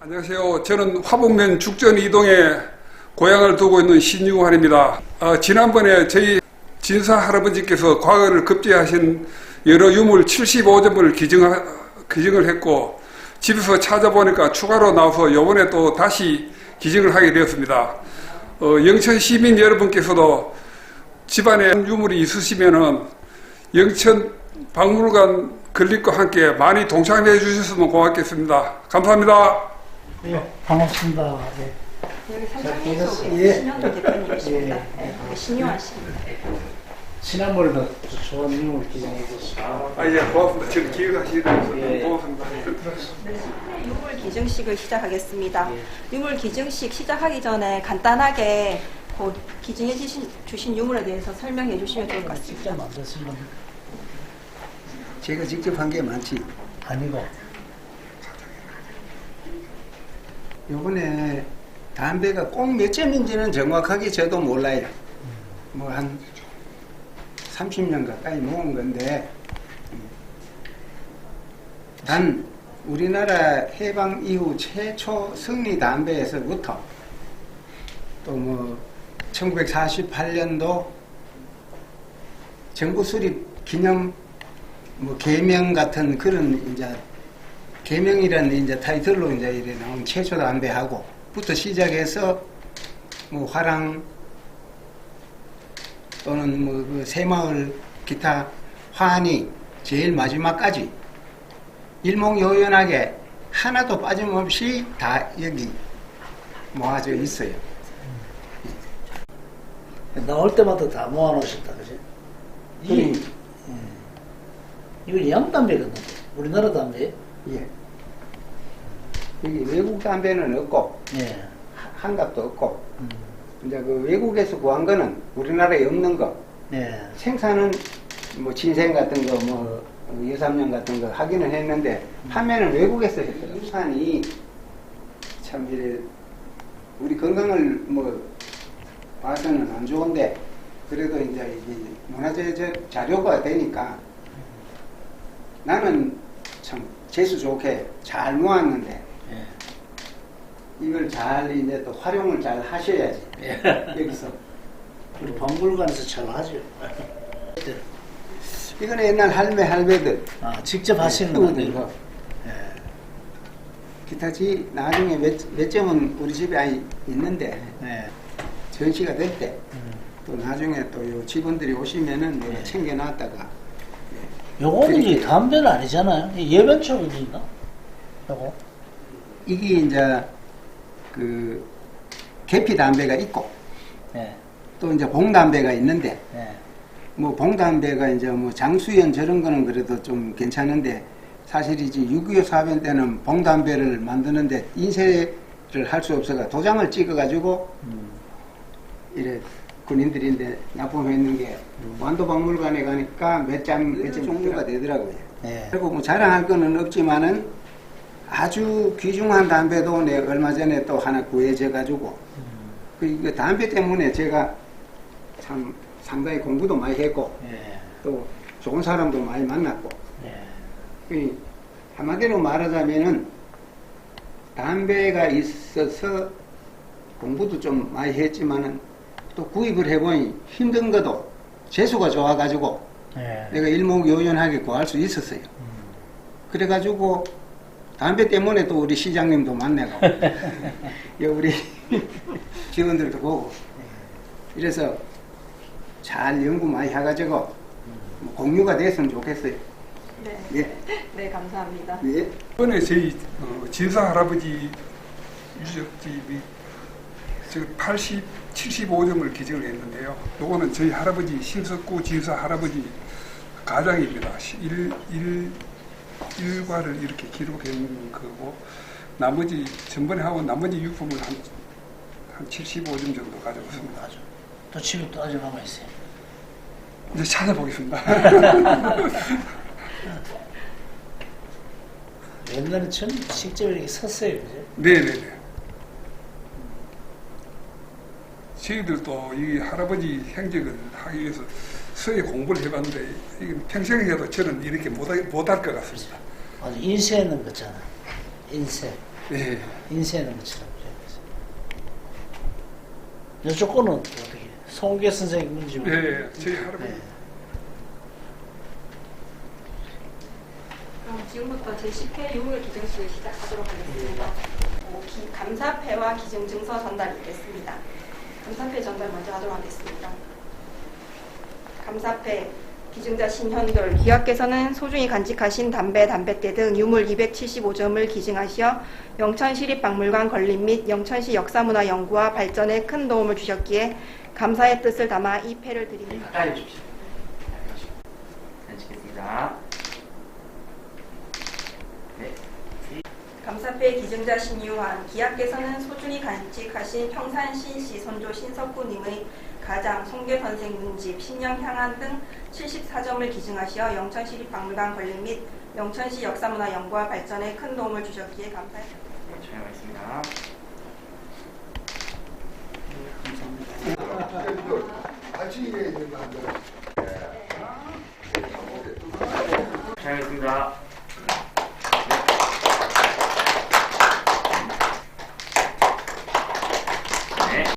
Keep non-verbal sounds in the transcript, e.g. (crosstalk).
안녕하세요. 저는 화북면 죽전 이동에 고향을 두고 있는 신유환입니다. 어, 지난번에 저희 진사 할아버지께서 과거를 급제하신 여러 유물 75점을 기증하, 기증을 했고 집에서 찾아보니까 추가로 나와서 요번에 또 다시 기증을 하게 되었습니다. 어, 영천 시민 여러분께서도 집안에 유물이 있으시면은 영천 박물관 건립과 함께 많이 동참해 주셨으면 고맙겠습니다. 감사합니다. 예, 반갑습니다. 네. 여기 잘 삼성에서? 예. 신현도 대표님이십니다. 예. 네, 씨입니다. 지난번에도 좋은 내용을 기증해 주셨습니다. 아, 예, 고맙습니다. 지금 기획하시는 예. 고맙습니다. 네, 유물 기증식을 시작하겠습니다. 예. 유물 기증식 시작하기 전에 간단하게 그 기증해 주신, 주신 유물에 대해서 설명해 주시면 좋을 것 같습니다. 만드신 건 제가 직접 한 게 많지. 아니고 요번에 담배가 꼭 몇 점인지는 정확하게 저도 몰라요. 뭐 한 30년 가까이 모은 건데, 단 우리나라 해방 이후 최초 승리 담배에서부터 또 뭐 1948년도 정부 수립 기념 뭐 개명 같은 그런 이제 개명이라는 이제 타이틀로 이제 이래 나온 최초 담배하고부터 시작해서 뭐 화랑 또는 뭐 그 새마을 기타 화환이 제일 마지막까지 일목요연하게 하나도 빠짐없이 다 여기 모아져 있어요. 나올 때마다 다 모아놓으셨다, 그지? 이, 그럼, 이거 양담배거든. 우리나라 담배. 예. 여기 외국 담배는 없고 예. 한갑도 없고 음, 이제 그 외국에서 구한 거는 우리나라에 없는 거 예. 생산은 뭐 진생 같은 거, 뭐 여삼년 같은 거 하기는 했는데 판매는 외국에서 했어요. 수산이 참 이래 우리 건강을 뭐 봐서는 안 좋은데 그래도 이제 문화재적 자료가 되니까 나는 참 재수 좋게 잘 모았는데 예. 이걸 잘 이제 또 활용을 잘 하셔야지 예. 여기서 우리 박물관에서 잘 하죠. 이거는 옛날 할매 할배들 아, 직접 하시는 아니고. 거. 예. 기타지 나중에 몇, 몇 점은 우리 집에 있는데 예. 전시가 될때또 음. 나중에 또 요 직원들이 오시면은 내가 네. 챙겨놨다가 요거는 이제. 담배는 아니잖아요. 이 예변총인가? 요거. 이게 이제 그 계피 담배가 있고 예. 또 이제 봉담배가 있는데 예. 뭐 봉담배가 이제 뭐 장수연 저런 거는 그래도 좀 괜찮은데 사실이지 6.25 사변 때는 봉담배를 만드는데 인쇄를 할 수 없어가 도장을 찍어가지고 음. 이래 군인들인데 납품했는 게 완도박물관에 가니까 몇 장몇점 종류가 되더라고요. 예. 그리고 뭐 자랑할 거는 없지만은 아주 귀중한 담배도 내 얼마 전에 또 하나 구해져 가지고 그 이거 담배 때문에 제가 참 상당히 공부도 많이 했고 예. 또 좋은 사람도 많이 만났고 예. 그 한마디로 말하자면은 담배가 있어서 공부도 좀 많이 했지만은 또 구입을 해보니 힘든 것도 재수가 좋아가지고 예. 내가 일목요연하게 구할 수 있었어요. 그래가지고 담배 때문에 또 우리 시장님도 만나고 여 (laughs) 우리 (laughs) 직원들도 보고 이래서 잘 연구 많이 해가지고 뭐 공유가 됐으면 좋겠어요. 네, 예, (laughs) 네 감사합니다. 예. 이번에 저희 어, 진사 할아버지 유적집이 지금 80, 75점을 기증을 했는데요. 요거는 저희 할아버지 심석구 진사 할아버지 가장입니다. 시- 일, 일, 일과를 이렇게 기록해 놓은 거고 나머지 전번에 하고 나머지 유품을 한, 한 75점 정도 가져왔습니다. 맞아. 또 집에 또 아직 남아 있어요. 이제 찾아보겠습니다. (laughs) 옛날에 전 직접 이렇게 섰어요, 그죠? 네네네. 저희들도 이 할아버지 행적을 하기 위해서 서예 공부를 해봤는데 이게 평생 해도 저는 이렇게 못할 것 같습니다. 아주 인쇄하는 거잖아. 인쇄. 네. 인쇄하는 것처럼. 이쪽 거는 어떻게? 송계 선생님 문제. 네, 저희 할아버지. 네. 그럼 지금부터 제10회 유물 기증식을 시작하도록 하겠습니다. 어, 기- 감사패와 기증 증서 전달이 있겠습니다. 감사패 전달 먼저 하도록 하겠습니다. 감사패 기증자 신현돌 기업께서는 소중히 간직하신 담배, 담뱃대 등 유물 275점을 기증하시어 영천시립박물관 건립 및 영천시 역사문화 연구와 발전에 큰 도움을 주셨기에 감사의 뜻을 담아 이 패를 드립니다. 가까이 오십시오. 앉으겠습니다. 네. 감사패 기증자 신유환 기약께서는 소중히 간직하신 평산 신씨 손조 신석구님의 가장 송계 선생 문집 신령 향한 등 74점을 기증하시어 영천시립박물관 건립 및 영천시 역사문화 연구와 발전에 큰 도움을 주셨기에 감사합니다. 네, 거 아니야? 촬영하겠습니다.